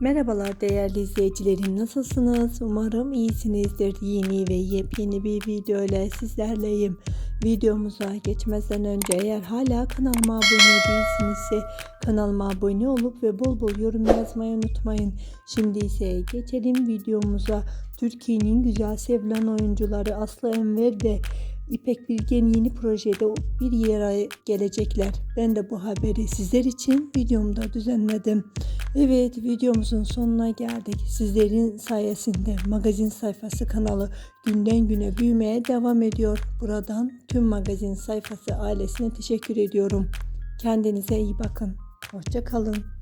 Merhabalar değerli izleyicilerim nasılsınız? Umarım iyisinizdir. Yeni ve yepyeni bir video ile sizlerleyim. Videomuza geçmeden önce eğer hala kanalıma abone değilsinizse kanalıma abone olup ve bol bol yorum yazmayı unutmayın. Şimdi ise geçelim videomuza. Türkiye'nin güzel sevilen oyuncuları Aslı Enver ve İpek Bilgen yeni projede bir yere gelecekler. Ben de bu haberi sizler için videomda düzenledim. Evet videomuzun sonuna geldik. Sizlerin sayesinde magazin sayfası kanalı günden güne büyümeye devam ediyor. Buradan tüm magazin sayfası ailesine teşekkür ediyorum. Kendinize iyi bakın. Hoşça kalın.